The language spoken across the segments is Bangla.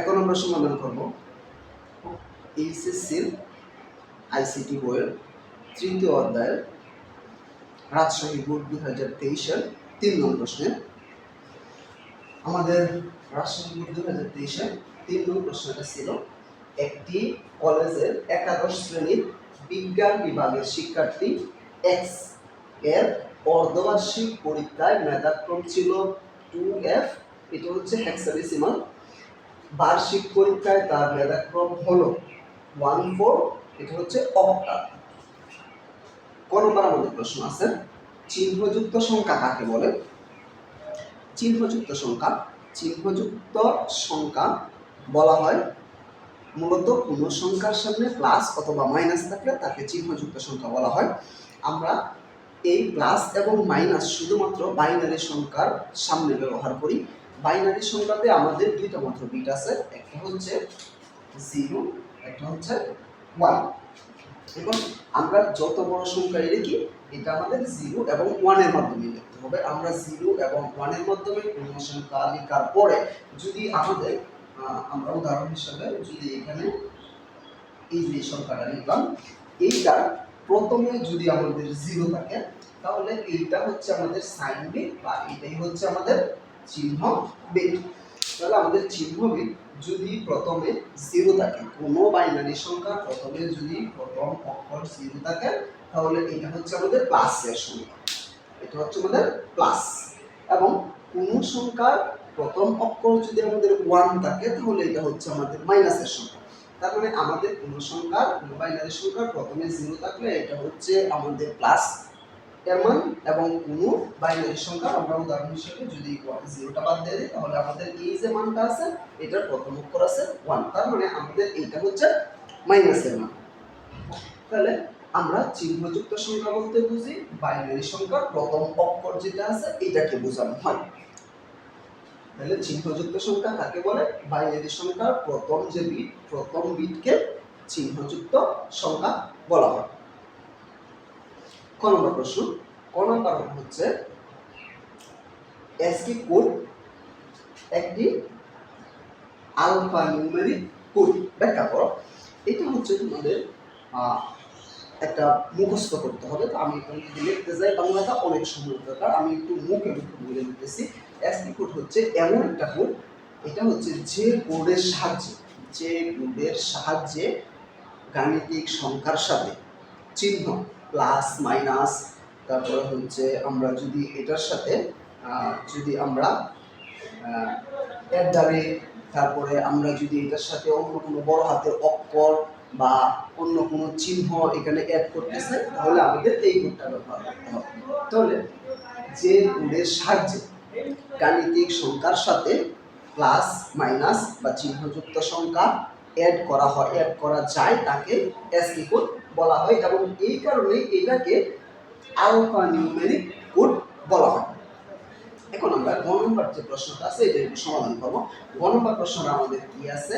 এখন আমরা সমাধান করব এইচএসসির আইসিটি বইয়ের তৃতীয় অধ্যায়ের রাজশাহী বোর্ড দু হাজার তেইশের তিন নম্বর প্রশ্নে। আমাদের রাজশাহী বোর্ড দু হাজার তেইশের তিন নম্বর প্রশ্নটা ছিল, একটি কলেজের একাদশ শ্রেণির বিজ্ঞান বিভাগের শিক্ষার্থী এক্সের অর্ধবার্ষিক পরীক্ষায় মেধাক্রম ছিল টু এফ এটা হচ্ছে হেক্সাডেসিমাল বার্ষিক পরীক্ষায় তার মেধাক্রম হল ওয়ান ফোর এটা হচ্ছে অক্টাল ক আমাদের প্রশ্ন আছে, চিহ্নযুক্ত সংখ্যা কাকে বলে? চিহ্নযুক্ত সংখ্যা চিহ্নযুক্ত সংখ্যা বলা হয় মূলত কোনো সংখ্যার সামনে প্লাস অথবা মাইনাস থাকলে তাকে চিহ্নযুক্ত সংখ্যা বলা হয়। আমরা এই প্লাস এবং মাইনাস শুধুমাত্র বাইনারি সংখ্যার সামনে ব্যবহার করি। বাইনারি সংখ্যাতে আমাদের দুইটা মাত্র বিট আছে। একটা হচ্ছে জিরো, একটা হচ্ছে ওয়ান। এখন আমরা যত বড় সংখ্যাই লিখি, এটা আমাদের জিরো এবং ওয়ানের মাধ্যমে লিখতে হবে। আমরা জিরো এবং ওয়ানের মাধ্যমে কোনো সংখ্যা লেখার পরে যদি আমাদের আমরা উদাহরণ হিসাবে যদি এখানে এই যে সংখ্যাটা লিখলাম, এইটা প্রথমে যদি আমাদের জিরো থাকে, তাহলে এইটা হচ্ছে আমাদের সাইন বিট বা এটাই হচ্ছে আমাদের চিহ্ন বিট তাহলে আমাদের চিহ্ন বিট যদি প্রথমে জিরো থাকে, কোনো বাইনারি সংখ্যা প্রথমে যদি প্রথম অক্ষর জিরো থাকে, তাহলে এটা হচ্ছে আমাদের প্লাসের সংখ্যা। এটা হচ্ছে আমাদের প্লাস এবং কোনো সংখ্যার প্রথম অক্ষর যদি আমাদের ওয়ান থাকে, তাহলে এটা হচ্ছে আমাদের মাইনাসের সংখ্যা। তার মানে আমাদের কোনো সংখ্যার, কোনো বাইনারি সংখ্যার প্রথমে জিরো থাকলে এটা হচ্ছে আমাদের প্লাস এর মান এবং কোনো বাইনারি সংখ্যা আমরা উদাহরণ হিসেবে যদি জিরোটা বাদ দিয়ে দিই, তাহলে আমাদের এই যে মানটা আছে, এটার প্রথম অক্ষর আছে ওয়ান তার মানে আমাদের এইটা হচ্ছে মাইনাসের মান। তাহলে আমরা চিহ্নযুক্ত সংখ্যা বলতে বুঝি, বাইনারি সংখ্যার প্রথম অক্ষর যেটা আছে, এটাকে বোঝানো হয়। তাহলে চিহ্নযুক্ত সংখ্যা কাকে বলে? বাইনারি সংখ্যার প্রথম যে বিট প্রথম বিটকে চিহ্নযুক্ত সংখ্যা বলা হয়। ক নম্বর প্রশ্ন? ক নম্বর হচ্ছে এসকি কোড একটি আলফা নিউমেরিক কোড। ব্যাখ্যা করো। এটা হচ্ছে তোমাদের একটা মুখস্থ করতে হবে। তো আমি এখানে যদি লিখতে যাই বাংলাটা অনেক সময় দরকার আমি একটু মুখে মুখে বলে দিতেছি। এসকি কোড হচ্ছে এমন একটা কোড। এটা হচ্ছে যে কোডের সাহায্যে, যে কোডের সাহায্যে গাণিতিক সংখ্যার সাথে চিহ্ন প্লাস, মাইনাস, তারপরে হচ্ছে আমরা যদি এটার সাথে যদি আমরা অ্যাডারে তারপরে আমরা যদি এটার সাথে অন্য কোনো বড় হাতের অক্ষর বা অন্য কোনো চিহ্ন এখানে অ্যাড করতেছে, তাহলে আমাদের এই কোডটা ব্যবহার করতে হবে। তাহলে যে কোডের সাহায্যে গাণিতিক সংখ্যার সাথে প্লাস মাইনাস বা চিহ্নযুক্ত সংখ্যা অ্যাড করা হয় অ্যাড করা যায় তাকে এসকি কোড বলা হয় এবং এই কারণে এটাকে আলফা নিউমেরিক কোড বলা হয়। এখন আমরা গ নম্বর যে প্রশ্নটা আছে, এটা একটু সমাধান করব। গ নম্বর প্রশ্নটা আমাদের কি আছে?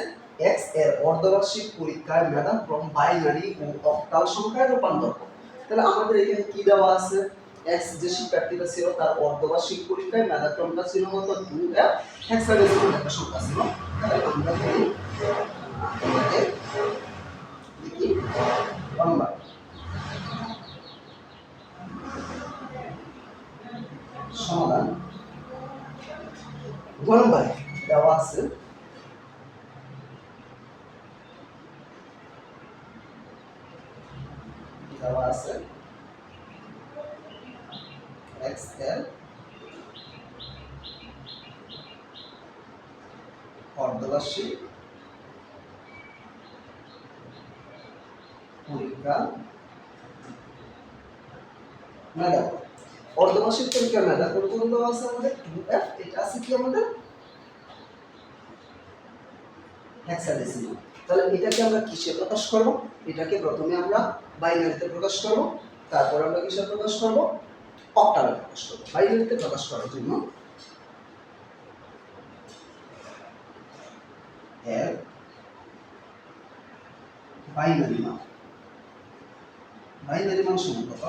এক্সের অর্ধবার্ষিক পরীক্ষায় মেধা ক্রম বাইনারি ও অক্টাল সংখ্যায় রূপান্তর। তাহলে আমাদের এখানে কি দেওয়া আছে? এক্স যে শিক্ষার্থীটা ছিল, তার অর্ধবার্ষিক পরীক্ষায় মেধাক্রমটা ছিল মতো টু এফ একটা সংখ্যা ছিল। তাহলে আমরা বলি এটাকে লিখি নম্বর সমাধান গরম ভাই দেওয়া আছে দেওয়া আছে এক্স এল অর্ধবার্ষিক মেধা অর্ধবার্ষিক পরীক্ষা মেধা কোন দেওয়া আছে আমাদের? টু এফ এটা আছে কি আমাদের? তাহলে এটাকে আমরা কিসে প্রকাশ করব? এটাকে প্রথমে আমরা বাইনারিতে প্রকাশ করব, তারপর আমরা কিসে প্রকাশ করব? অক্টালে প্রকাশ করব। বাইনারিতে প্রকাশ করার জন্য বাইনারি মান বাইনারি মান সমান কত?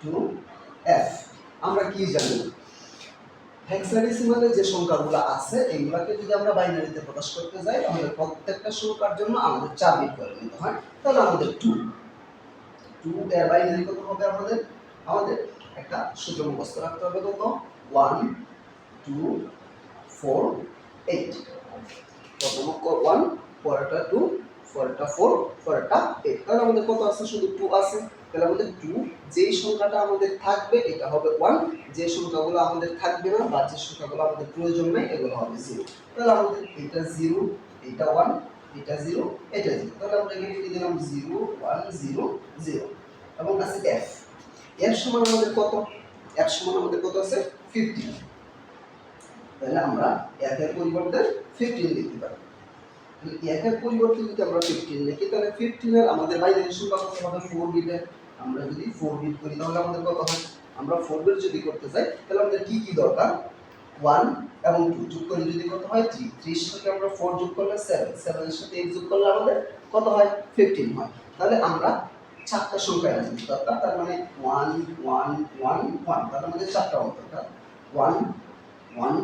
টু এফ আমরা কি জানি? হেক্সাডেসিমালে যে সংখ্যাগুলো আছে, এগুলাকে যদি আমরা বাইনারিতে প্রকাশ করতে যাই তাহলে প্রত্যেকটা সংখ্যার জন্য আমাদের চার বিট করে নিতে হয়। তাহলে আমাদের টু টু এর বাইনারি কত হবে আমাদের? আমাদের একটা সূত্র মুখস্থ রাখতে হবে কত? ওয়ান টু ফোর এইট প্রথম ওয়ান পরেরটা টু পরেরটা ফোর পরেরটা এইট তাহলে আমাদের কত আছে? শুধু টু আছে। তাহলে আমাদের টু যেই সংখ্যাটা আমাদের থাকবে, এটা হবে ওয়ান যে সংখ্যাগুলো আমাদের থাকবে বা যে সংখ্যাগুলো আমাদের প্রয়োজন নেই, এগুলো হবে জিরো তাহলে আমাদের এটা জিরো এটা ওয়ান এটা জিরো এটা জিরো তাহলে আমরা জিরো ওয়ান জিরো জিরো এবং আছে এফ এফ সমান আমাদের কত? এফ সমান আমাদের কত আছে? ফিফটিন তাহলে আমরা এফ এর পরিবর্তে ফিফটিন লিখতে পারি। একের পরিবর্তে যদি আমরা ফিফটিন লিখি তাহলে ফিফটিনের আমাদের বাইনারি সংখ্যা কত হবে ফোর বিটের আমরা যদি ফোর বিট করি, তাহলে আমাদের কত হয়? আমরা ফোর বিট যদি করতে চাই, তাহলে আমাদের কি কি দরকার? ওয়ান এবং টু যোগ করে যদি কত হয়? থ্রি থ্রির সাথে আমরা ফোর যোগ করলে সেভেন সেভেনের সাথে এইট যোগ করলে আমাদের কত হয়? ফিফটিন হয়। তাহলে আমরা চারটা সংখ্যা এনে দরকার? তার মানে ওয়ান ওয়ান ওয়ান ওয়ান তাহলে আমাদের চারটা অঙ্ক, দরকার? ওয়ান ওয়ান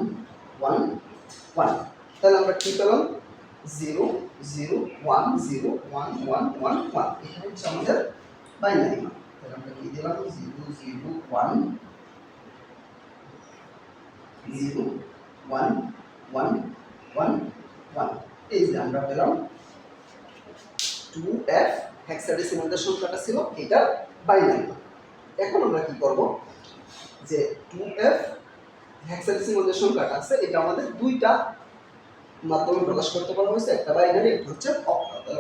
ওয়ান ওয়ান তাহলে আমরা কি পেলাম? Zero zero one zero one one one one এটা হচ্ছে আমাদের বাইনারি মান। তাহলে আমরা কি দিলাম? Zero zero one zero one one one one এই যে আমরা পেলাম টু এফ হেক্সাডেসিমাল যে সংখ্যাটা ছিল এটা বাইনারি এখন আমরা কি করব? যে টু এফ হেক্সাডেসিমাল যে সংখ্যাটা আছে, এটা আমাদের দুইটা মাধ্যমে প্রকাশ করতে বলা হয়েছে। একটা বাইনারি একটা হচ্ছে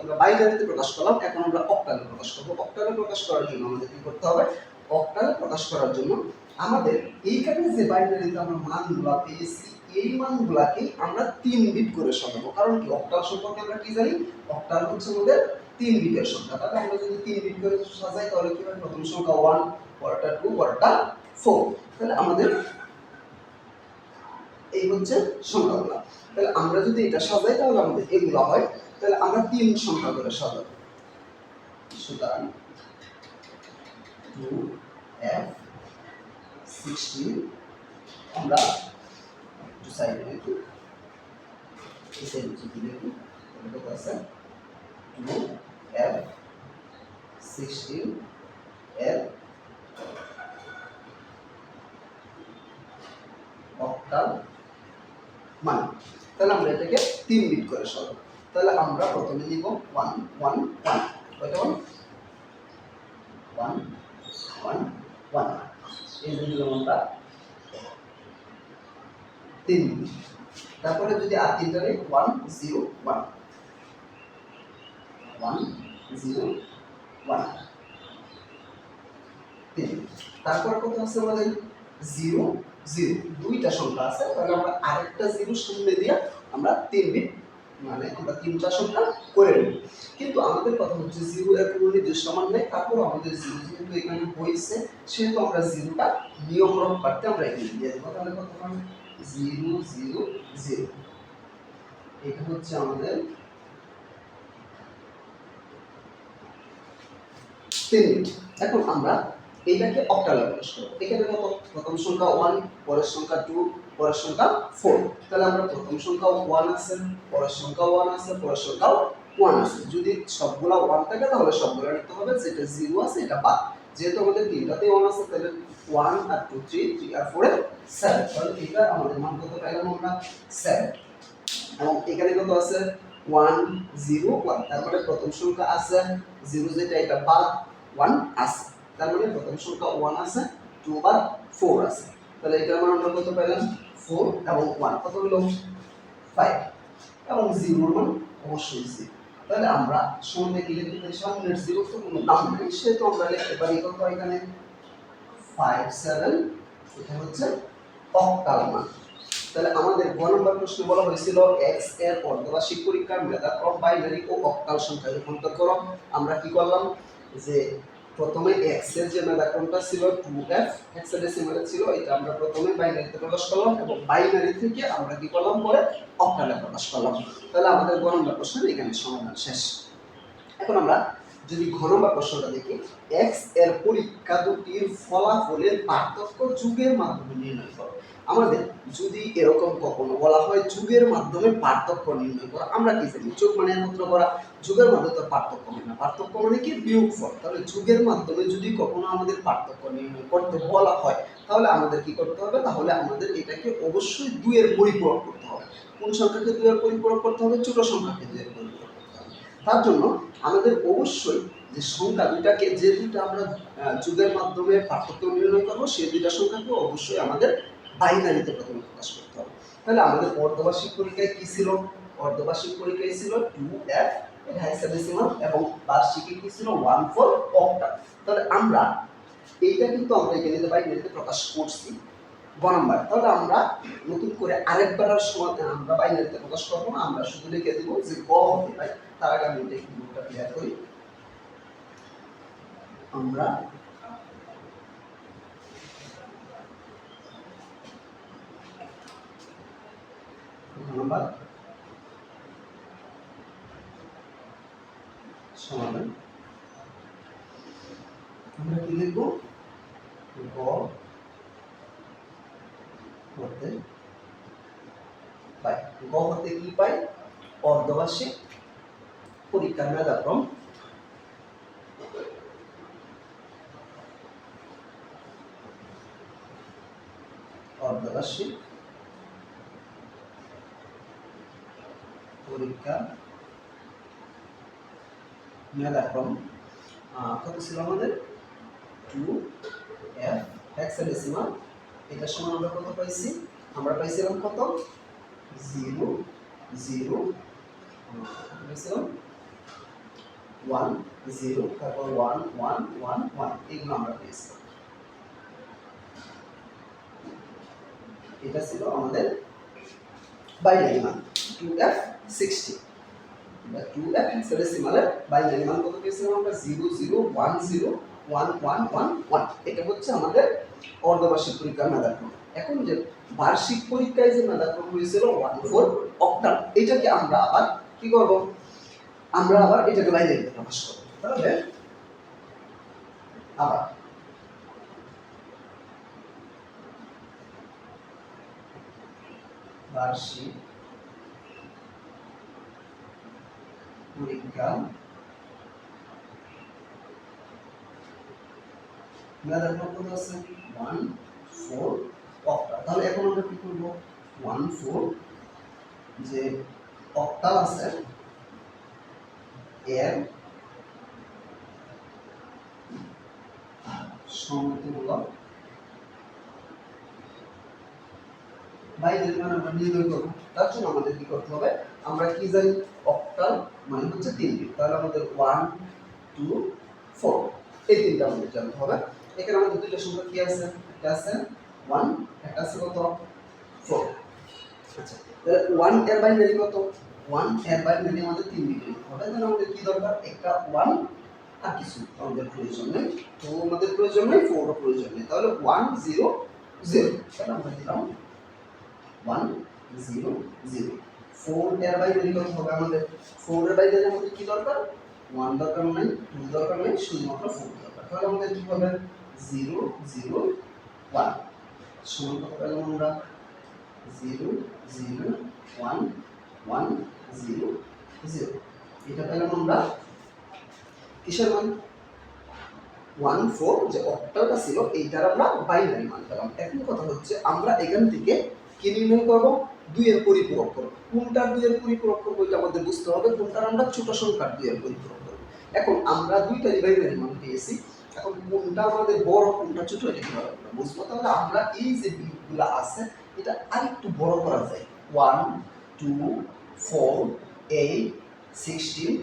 আমরা বাইনারিতে প্রকাশ করলাম, এখন আমরা অক্টালে প্রকাশ করব। অক্টালে প্রকাশ করার জন্য আমাদের কি করতে হবে? অক্টালে প্রকাশ করার জন্য আমাদের এইখানে যে বাইনারিতে আমরা মানগুলো পেয়েছি, এই মানগুলাকে আমরা তিন বিট করে সাজাবো কারণ কি? অক্টাল সম্পর্কে আমরা কি জানি? অক্টাল হচ্ছে আমাদের তিন বিটের সংখ্যা। তাহলে আমরা যদি তিন বিট করে সাজাই, তাহলে কি হবে প্রথম সংখ্যা ওয়ান পরেরটা টু পরেরটা ফোর তাহলে আমাদের এই হচ্ছে সংখ্যাগুলো। তাহলে আমরা যদি এটা সাজাই, তাহলে আমাদের এগুলো হয়। তাহলে আমরা তিন সংখ্যা করে সাজাবো। সুতরাং আমরা একটু সাইডে লিখি অক্টাল মান, তাহলে আমরা এটাকে তিন বিট করে সরাবো। তাহলে আমরা প্রথমে নিব ওয়ান ওয়ান ওয়ান। কয়টা ওয়ান? ওয়ান ওয়ান এই যে নিলাম আমরা তিন তারপরে যদি আর তিনটা নেই, one, zero, one. One, zero, one. তিন। তারপর কত আছে আমাদের? জিরো জিরো, দুইটা সংখ্যা আছে, তাহলে আমরা আরেকটা জিরো সামনে দিয়ে আমরা তিন বিট মানে আমরা তিনটা সংখ্যা করে নেব। কিন্তু আমাদের কথা হচ্ছে জিরো এর কোনো নির্দিষ্ট মান নেই তারপর আমাদের জিরো যেহেতু এখানে হয়েছে, সেহেতু আমরা জিরোটা নিয়ম রকম পারতে আমরা এখানে দিয়ে দেবো। তাহলে কত হয়? Zero zero zero. এটা হচ্ছে আমাদের তিন এখন আমরা এইটাকে অক্টালে এখানে কত প্রথম সংখ্যা ওয়ান পরের সংখ্যা টু পরের সংখ্যা ফোর তাহলে আমরা প্রথম সংখ্যা ওয়ান আছে, পরের সংখ্যা ওয়ান আছে, পরের সংখ্যা ওয়ান আছে। যদি সবগুলা ওয়ান থাকে, তাহলে সবগুলো নিতে হবে। যেটা জিরো আছে, এটা বাদ। যেহেতু আমাদের তিনটাতেই ওয়ান আছে, তাহলে ওয়ান আর টু থ্রি থ্রি আর ফোরে সেভেন তাহলে এটা আমাদের মান কত পাইলাম আমরা? সেভেন এবং এখানে কত আছে? ওয়ান জিরো ওয়ান তারপরে প্রথম সংখ্যা আছে জিরো যেটা, এটা বাদ ওয়ান আছে। তার মানে প্রথম সংখ্যা ওয়ান আছে টু বা ফোর আছে। তাহলে এটার মান আমরা কত পেলাম? ফোর এবং ওয়ান কত হলো? ফাইভ এবং জিরোর মান অবশ্যই জিরো তাহলে আমরা শূন্য লিখতে পারি সামনের জিরো তো কোনো দাম নেই, সেহেতু আমরা লিখতে পারি কত এখানে? ফাইভ সেভেন এটা হচ্ছে অক্টাল মান। তাহলে আমাদের গ নম্বর প্রশ্ন বলা হয়েছিল এক্সের অর্ধবার্ষিক পরীক্ষার মেধাক্রম বাইনারি ও অক্টাল সংখ্যা রূপান্তর করো। আমরা কি করলাম? যে প্রথমে এক্সের যে মেধাক্রমটা ছিল টু এফ হেক্সাডেসিমালে ছিল, এটা আমরা প্রথমে বাইনারিতে প্রকাশ করলাম এবং বাইনারি থেকে আমরা কি করলাম পরে অক্টালে প্রকাশ করলাম। তাহলে আমাদের গণনা প্রশ্ন প্রশ্নের এখানে সমাধান শেষ। এখন আমরা যদি ঘ নম্বর প্রশ্নটা দেখি এক্সের পরীক্ষা দুটির ফলাফলের পার্থক্য যুগের মাধ্যমে নির্ণয় করো। আমাদের যদি এরকম কখনো বলা হয় যুগের মাধ্যমে পার্থক্য নির্ণয় করা, আমরা কি জানি? যুগ মানে একত্র করা। যুগের মাধ্যমে তো পার্থক্য হয় না। পার্থক্য মানে কি? বিয়োগফল তাহলে যুগের মাধ্যমে যদি কখনো আমাদের পার্থক্য নির্ণয় করতে বলা হয়, তাহলে আমাদের কি করতে হবে? তাহলে আমাদের এটাকে অবশ্যই দুইয়ের পরিপূরক করতে হবে। কোন সংখ্যাকে দুইয়ের পরিপূরক করতে হবে? ছোট সংখ্যাকে দুইয়ের তার জন্য আমাদের অবশ্যই যে সংখ্যা দুটাকে যে দুটা আমরা যুগের মাধ্যমে পার্থক্য নির্ণয় করব, সেই দুটা সংখ্যাকে অবশ্যই আমাদের বাইনারিতে প্রথমে প্রকাশ করতে হবে। তাহলে আমাদের অর্ধবার্ষিক পরীক্ষায় কী ছিল? অর্ধবার্ষিক পরীক্ষায় ছিল টু এফ হেক্সাডেসিমাল এবং বার্ষিকে কি ছিল? ওয়ান ফোর অক্টা তাহলে আমরা এইটা কিন্তু আমরা এখানে বাইনারিতে প্রকাশ করছি গ নাম্বার। তাহলে আমরা নতুন করে আরেকবার আর সময় আমরা বাইনারিতে প্রকাশ করব না, আমরা শুধু লিখে দিব যে গ হতে পারে তার আগে আমি এটা একটু ক্লিয়ার করি। আমরা সমাধান। আমরা কি লিখব? গ হতে পাই গ হতে কি পাই অর্ধবার্ষিক পরীক্ষার মেধাক্রম। অর্ধবার্ষিক পরীক্ষা মেধাক্রম। আহ, কত ছিল আমাদের? টু এফ হেক্সাডেসিমাল এটা সমান আমরা কত পাইছি? আমরা পাইছিলাম কত? জিরো জিরো, পাইছিলাম ওয়ান, জিরো, তারপর ওয়ান ওয়ান ওয়ান ওয়ান, এগুলো আমরা পেয়েছিলাম এটা ছিল আমাদের বাইনারি মান two F sixty two F হেক্সাডেসিমালের binary মান কত পেয়েছিলাম আমরা? Zero zero, one, zero one one one one. এটা হচ্ছে আমাদের অর্ধবার্ষিক পরীক্ষার মেধাক্রম। এখন যে বার্ষিক পরীক্ষায় যে মেধাক্রম হয়েছিল, ওয়ান, ফোর অক্টাল এটাকে আমরা আবার কি করব? আমরা আবার এটাকে বাইরে প্রকাশ করব। তাহলে আবার বার্ষিক পরীক্ষা মেধাক্রম কত আছে। ওয়ান ফোর অক্টাল তাহলে এখন আমরা কি করব? ওয়ান ফোর যে অক্টাল আছে, এর সমতুল্য বাইরের মান আমরা নির্ণয় করব। তার জন্য আমাদের কি করতে হবে? আমরা কি জানি? অক্টাল মানে হচ্ছে তিন বিট তাহলে আমাদের ওয়ান টু ফোর এই তিনটা আমাদের জানতে হবে। এখানে আমাদের দুইটা সংখ্যা কি আছে? একটা আছে ওয়ান একটা আছে কত? ফোর আচ্ছা ওয়ানের বাইনারি কত? ওয়ানের বাইনারি আমাদের তিন বিট হবে তাহলে আমাদের কি দরকার? একটা ওয়ান আর কিছু আমাদের প্রয়োজন নেই তো আমাদের প্রয়োজন নেই ফোর প্রয়োজন নেই। তাহলে ওয়ান জিরো জিরো তাহলে আমরা দিলাম ওয়ান জিরো জিরো ফোর এর বাইনারি কত হবে আমাদের? ফোর এর বাইনারি আমাদের কি দরকার? ওয়ান দরকার নাই টু দরকার নেই শুধুমাত্র ফোর দরকার। তাহলে আমাদের কি হবে? জিরো জিরো ওয়ান সমান কত পেলাম আমরা। Zero zero one one zero zero. এটা পেলাম আমরা কিসের মান? ওয়ান ফোর যে অক্টালটা ছিল, এইটার আমরা বাইনারি মান পেলাম। এখন কথা হচ্ছে, আমরা এখান থেকে কি নির্ণয় করব? দুইয়ের পরিপূরক করব। কোনটার দুইয়ের পরিপূরক করব, এটা আমাদের বুঝতে হবে। কোনটার আমরা ছোট সংখ্যার দুইয়ের পরিপূরক করব। এখন আমরা দুইটারই বাইনারি মান পেয়েছি। এখন কোনটা আমাদের বড় কোনটা ছোট এটা কীভাবে আমরা বুঝব তাহলে আমরা এই যে বিটগুলো আছে, এটা আরেকটু বড় করা যায়। One two four eight sixteen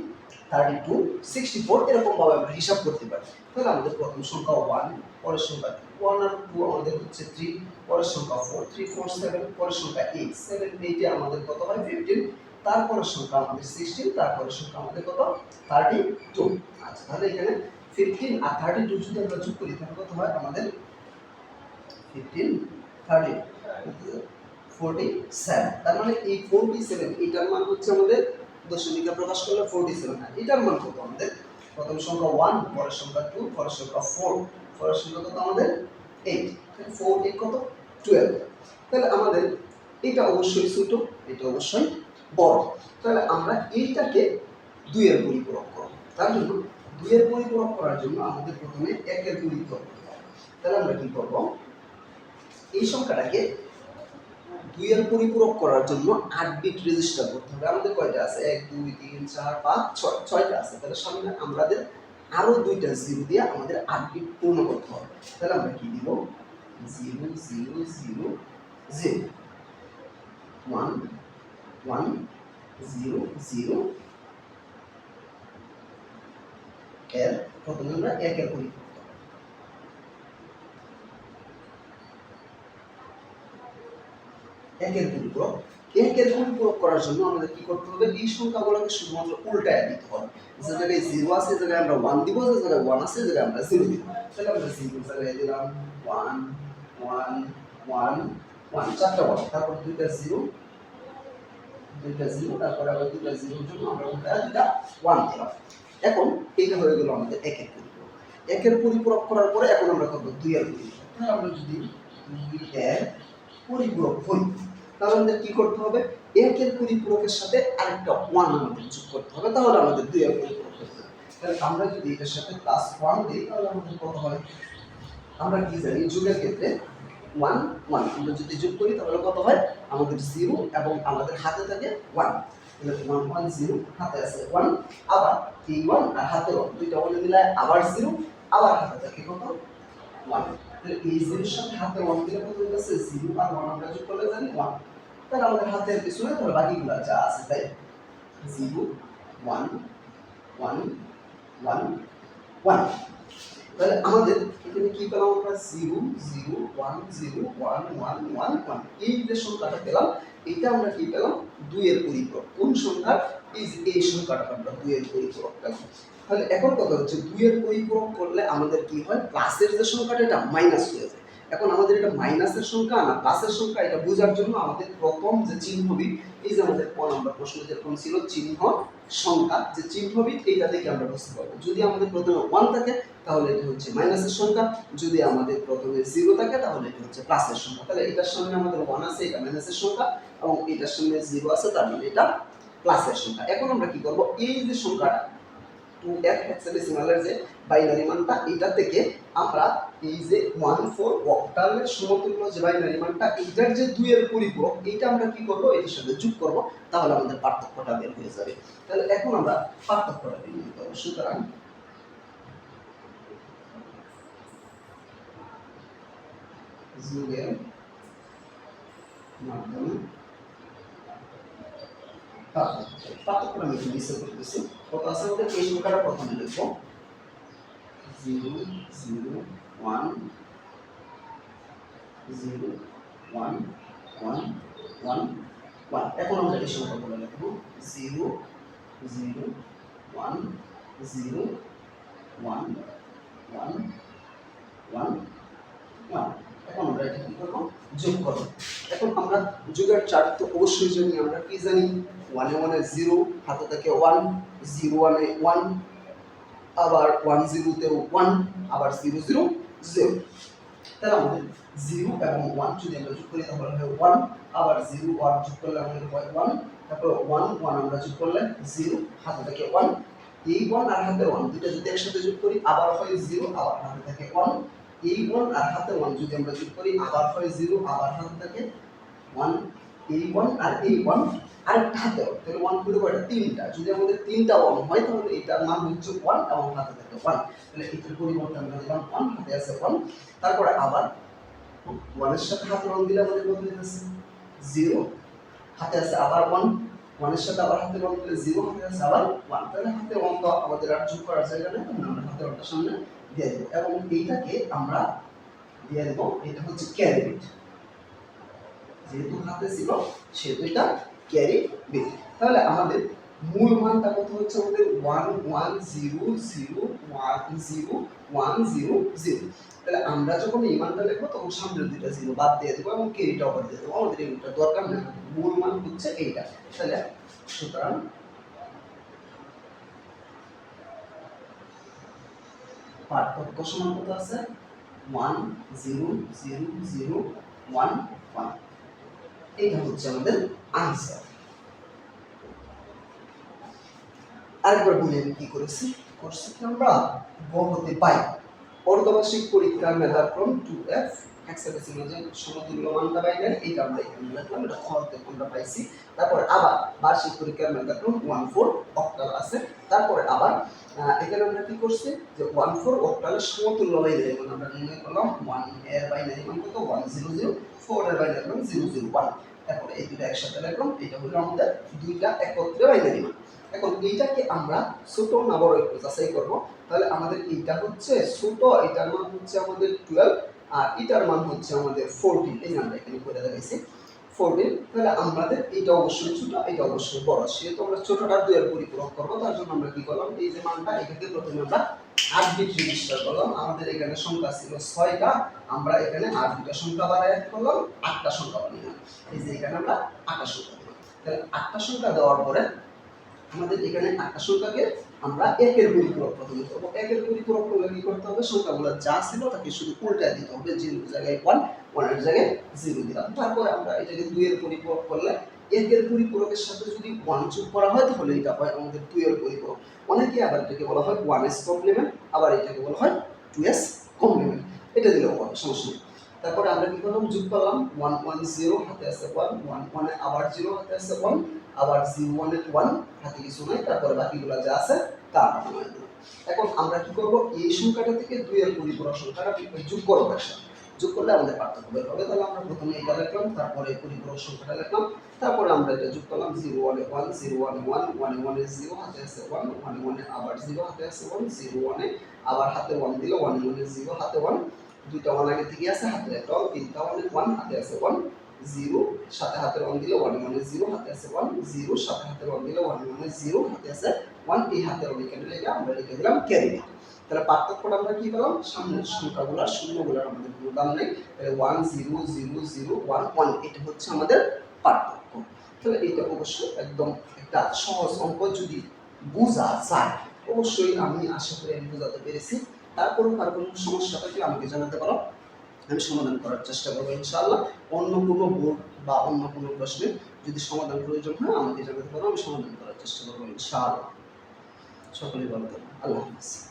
thirty two sixty four এরকমভাবে আমরা হিসাব করতে পারি। তাহলে আমাদের প্রথম সংখ্যা ওয়ান পরের সংখ্যা ওয়ান আর টু আমাদের হচ্ছে থ্রি পরের সংখ্যা ফোর থ্রি ফোর সেভেন পরের সংখ্যা এইট সেভেন এইটে আমাদের কত হয়? ফিফটিন তারপরের সংখ্যা আমাদের সিক্সটিন তারপরের সংখ্যা আমাদের কত? থার্টি টু আচ্ছা তাহলে এখানে ফিফটিন আর থার্টি টু যদি আমরা যোগ করি, তাহলে কত হয়? আমাদের ফিফটিন থার্টি ফোরটি সেভেন তার মানে এই ফোরটি সেভেন এইটার মান হচ্ছে আমাদের দশমিকা প্রকাশ করলে ফোরটি সেভেন এটার মান কত আমাদের? প্রথম সংখ্যা ওয়ান পরের সংখ্যা টু পরের সংখ্যা ফোর পরের সংখ্যা কত আমাদের? এইট ফোর এইট কত? টুয়েলভ তাহলে আমাদের এটা অবশ্যই ছোট, এটা অবশ্যই বড়। তাহলে আমরা এইটাকে দুইয়ের পরিপূরক করব। তার জন্য দুইয়ের পরিপূরক করার জন্য আমাদের প্রথমে একের পরিপূরক করতে হবে। তাহলে আমরা কি করব? এই সংখ্যাটাকে দুইয়ের পরিপূরক করার জন্য আট বিট রেজিস্টার করতে হবে। আমাদের কয়টা আছে? এক, দুই, তিন, চার, পাঁচ, ছয়, ছয়টা আছে। তাহলে সামনে আমাদের আরও দুইটা জিরো দিয়ে আমাদের আট বিট পূর্ণ করতে হবে। তাহলে আমরা কি দিব? Zero zero zero zero one one zero zero এর প্রথমে আমরা একের পরিপূরক করব। একের পরিপূরক একের পরিপূরক করার জন্য আমাদের কি করতে হবে? এই সংখ্যাগুলোকে শুধুমাত্র উল্টায় দিতে হবে। যে জায়গায় জিরো আছে, যে জায়গায় আমরা ওয়ান দিব, যে জায়গায় ওয়ান আছে, যে জায়গায় আমরা জিরো দিব। তাহলে আমরা জিরো জায়গায় দিলাম ওয়ান ওয়ান ওয়ান ওয়ান চারটা ওয়ান তারপর দুইটা জিরো দুইটা জিরো তারপরে আবার দুইটা জিরোর জন্য আমরা উল্টায় দুইটা ওয়ান দিলাম। এখন এইটা হয়ে গেল আমাদের একের পরিপূরক। একের পরিপূরক করার পরে এখন আমরা করব দুই পরিপূরক তাহলে আমরা যদি দুই এর পরিপূরক করি তাহলে আমাদের কি করতে হবে? একের পরিপূরকের সাথে আরেকটা ওয়ান আমাদের যোগ করতে হবে, তাহলে আমাদের দুই এর পরিপূরক করতে তাহলে আমরা যদি এটার সাথে প্লাস ওয়ান দিই, তাহলে আমাদের কত হয়? আমরা কি জানি, যোগের ক্ষেত্রে ওয়ান ওয়ান আমরা যদি যোগ করি, তাহলে কত হয়? আমাদের জিরো এবং আমাদের হাতে থাকে ওয়ান জিরো হাতে আছে ওয়ান আবার এই ওয়ান আর হাতে ওয়ান দুইটা ওয়ানে আবার জিরো আবার হাতে থাকে কত? এই জিরোর হাতে ওয়ান দিলে করলে জানি তাহলে আমাদের হাতের পিছনে তাহলে বাকিগুলো যা আছে তাই। Zero one one one one তাহলে আমাদের এখানে কি পেলাম আমরা? Zero zero one zero one one one one এই যে সংখ্যাটা পেলাম এটা আমরা কি পেলাম? দুইয়ের পরিপূরক। কোন সংখ্যা? এই এই সংখ্যাটা আমরা দুইয়ের পরিপূরক পেলাম। তাহলে এখন কথা হচ্ছে দুইয়ের পরিপূরক করলে আমাদের কি হয়? প্লাসের যে সংখ্যাটা, এটা মাইনাস হয়ে যায়। এখন আমাদের এটা মাইনাসের সংখ্যা না প্লাসের সংখ্যা, এটা বোঝার জন্য আমাদের প্রথম যে চিহ্নবিদ এই যে আমাদের ক নম্বর প্রশ্ন যেরকম ছিল, চিহ্ন সংখ্যা। যে চিহ্নবিদ এইটা দেখে আমরা বুঝতে পারব। যদি আমাদের প্রথমে ওয়ান থাকে, তাহলে এটা হচ্ছে মাইনাসের সংখ্যা। যদি আমাদের প্রথমে জিরো থাকে, তাহলে এটা হচ্ছে প্লাসের সংখ্যা। তাহলে এটার সামনে আমাদের ওয়ান আছে, এটা মাইনাসের সংখ্যা। এবং এটার সামনে জিরো আছে, তার মানে এটা প্লাসের সংখ্যা। এখন আমরা কি করব? এই যে সংখ্যাটা টু এফ হেক্সাডেসিমালের যে বাইনারি মানটা, এটা থেকে আমরা এই যে ওয়ান ফোর অক্টালের সমতুল্য যে বাইনারি মানটা, এইটার যে দুইয়ের পরিপূরক, এইটা আমরা কি করব? এটার সাথে যোগ করব, তাহলে আমাদের পার্থক্যটা বের হয়ে যাবে। তাহলে এখন আমরা পার্থক্যটা বের করব সুতরাং যোগের মাধ্যমে পার্থক্য আমি নিচে করতেছি কত আছে আমাদের এই সংখ্যাটা প্রথমে লিখব zero zero one zero one one one one এখন আমরা এই সংখ্যাগুলো লিখব zero zero one zero one one one one এখন আমরা এটা কি করব যোগ করব আমরা যোগের চার্ট তো অবশ্যই জানি, আমরা কি জানি? ওয়ানে ওয়ানে জিরো হাতে থাকে ওয়ান জিরো ওয়ানে ওয়ান আবার ওয়ান জিরোতেও ওয়ান আবার জিরো জিরো জিরো তাহলে আমাদের জিরো এবং ওয়ান যদি আমরা যোগ করি, তাহলে হয় ওয়ান আবার জিরো ওয়ান যোগ করলে আমাদের হয় ওয়ান তারপর ওয়ান ওয়ান আমরা যোগ করলে জিরো হাতে থাকে ওয়ান এই ওয়ান আর হাতে ওয়ান দুইটা যদি একসাথে যোগ করি, আবার হয় জিরো আবার হাতে থাকে ওয়ান এই ওয়ান আর হাতে ওয়ান যদি আমরা যোগ করি, আবার হয় জিরো আবার হাতে থাকে ওয়ান এই ওয়ান আর এই ওয়ান আরেকটা হাতে ওয়ান তাহলে ওয়ান করে কয়টা? তিনটা। যদি আমাদের তিনটা ওয়ান হয়, তাহলে এটার মান হচ্ছে ওয়ান এবং হাতে থাকে ওয়ান তাহলে এটার পরিবর্তে আমরা দিলাম ওয়ান হাতে আছে ওয়ান তারপরে আবার ওয়ানের সাথে হাতে ওয়ান দিলে আমাদের কত হইতেছে জিরো হাতে আছে আবার ওয়ান ওয়ানের সাথে আবার হাতে ওয়ান দিলে জিরো হাতে আছে আবার ওয়ান তাহলে হাতে ওয়ান তো আমাদের আর যোগ করার জায়গা নেই আমরা হাতে ওয়ানটা সামনে দিয়ে দেবো। এবং এইটাকে আমরা দিয়ে দেবো, এটা হচ্ছে ক্যারি বিট যেহেতু হাতে ছিল, সেহেতু এটা ক্যারি বিট তাহলে আমাদের মূল মানটা কত হচ্ছে আমাদের? One one zero zero one zero one zero zero তাহলে আমরা যখন এই মানটা লিখব, তখন সামনের দুইটা জিরো বাদ দিয়ে দেবো এবং ক্যারিটা আবার দিয়ে দেবো। আমাদের এইটা দরকার নেই। মূল মান হচ্ছে এইটা। তাহলে সুতরাং পার্থক্য সমান কত আছে? One zero zero zero one one এইটা হচ্ছে আমাদের আনসার আরেকবার বলি আমি কি করেছি? করছি কি আমরা? বহুতে পাই। অর্ধবার্ষিক পরীক্ষার মেধাক্রম টু এফ হেক্সাডেসিমাল যে সমতুল্য মানটা বাইনারি এইটা আমরা এখানে লিখলাম এটা খরতে আমরা পাইছি। তারপরে আবার বার্ষিক পরীক্ষার মেধাক্রম ওয়ান ফোর অক্টাল আছে। তারপরে আবার এখানে আমরা কি করছি? যে ওয়ান ফোর অক্টালের সমতুল্য বাইনারি মান আমরা নির্ণয় করলাম ওয়ানের বাইনারি মান কত? ওয়ান জিরো জিরো ফোর এর বাইনারি মান জিরো জিরো ওয়ান তারপরে এই দুটো একসাথে লিখলাম এটা হলো আমাদের দুইটা একত্রে বাইনারি মান এখন এইটাকে আমরা ছোট না বড় একটু যাচাই করব। তাহলে আমাদের এইটা হচ্ছে ছোট, এটার মান হচ্ছে আমাদের টুয়েলভ আর এটার মান হচ্ছে আমাদের ফোরটিন এই আমরা এখানে করে দেখাইছি। ফোরটিন তাহলে আমাদের এইটা অবশ্যই ছোট এটা অবশ্যই বড়। সেহেতু আমরা ছোটটা দুয়ের পরিপূরক করব, তার জন্য আমরা কি করলাম, এই যে মানটা এটাকে প্রথমে আমরা আট দুটি রেজিস্টার করলাম। আমাদের এখানে সংখ্যা ছিল ছয়টা। আমরা এখানে আট দুটা সংখ্যা বাড়াই করলাম, আটটা সংখ্যা বানিয়ে এই যে এখানে আমরা আটটা সংখ্যা তাহলে আটটা সংখ্যা দেওয়ার পরে আমাদের এখানে আটটা সংখ্যাকে আমরা একের পরিপূরক প্রথমে করব একের পরিপূরক করলে কি করতে হবে? সংখ্যাগুলো যা ছিল তাকে শুধু উল্টায় দিতে হবে। জিরোর জায়গায় ওয়ান ওয়ানের জায়গায় জিরো দিলাম। তারপরে আমরা এটাকে দুইয়ের পরিপূরক করলে একের পরিপূরকের সাথে যদি ওয়ান যোগ করা হয়, তাহলে এটা হয় আমাদের দুইয়ের পরিপূরক। অনেকে আবার এটাকে বলা হয় ওয়ান এস কমপ্লিমেন্ট আবার এটাকে বলা হয় টু এস কমপ্লিমেন্ট এটা দিলেও হবে, সমস্যা নেই। তারপরে আমরা কি করলাম? যোগ করলাম ওয়ান ওয়ান জিরো হাতে আছে ওয়ান ওয়ান ওয়ানে আবার জিরো হাতে আছে ওয়ান আবার জিরো ওয়ানে ওয়ান হাতে কিছু নাই তারপরে বাকিগুলো যা আছে তা এখন আমরা কি করব এই সংখ্যাটা থেকে দুই এর পরিপূরক সংখ্যাটা যোগ করব একসাথে যোগ করলে আমাদের পার্থক্য বের হবে তাহলে আমরা প্রথমে এটা লিখলাম তারপরে পরিপূরক সংখ্যাটা লিখলাম তারপরে আমরা এটা যোগ করলাম জিরো ওয়ানে ওয়ান জিরো ওয়ানে ওয়ান ওয়ানে ওয়ানে জিরো হাতে আছে ওয়ান ওয়ানে ওয়ানে আবার জিরো হাতে আছে ওয়ান জিরো ওয়ানে আবার হাতে ওয়ান দিলে ওয়ানে ওয়ানে জিরো হাতে ওয়ান দুইটা ওয়ান আগে থেকে আছে হাতে একটা ওয়ান তিনটা ওয়ানে ওয়ান হাতে আছে ওয়ান জিরো সাথে হাতের ওয়ান দিলে ওয়ান ওয়ানে জিরো হাতে আছে ওয়ান জিরো সাথে হাতের ওয়ান দিলে ওয়ান ওয়ানে জিরো হাতে আছে ওয়ান এই হাতের ওয়ান এখানে আমরা লিখে দিলাম ক্যারি তাহলে পার্থক্যটা আমরা কি পেলাম? সামনের সংখ্যাগুলো শূন্যগুলোর আমাদের কোনো নেই। তাহলে one zero zero zero one one এটা হচ্ছে আমাদের পার্থক্য। তাহলে এটা অবশ্যই একদম একটা সহজ অঙ্ক, যদি বোঝা যায়, অবশ্যই আমি আশা করি আমি বোঝাতে পেরেছি। তারপরেও কার কোনো সমস্যা থাকলে আমাকে জানাতে পারো। আমি সমাধান করার চেষ্টা করব ইনশাল্লাহ অন্য কোনো বোর্ড বা অন্য কোনো প্রশ্নের যদি সমাধান প্রয়োজন হয় আমাকে জানাতে পারো আমি সমাধান করার চেষ্টা করব ইনশাআল্লাহ। সকলেই ভালো থাকবেন। আল্লাহ হাফিজ।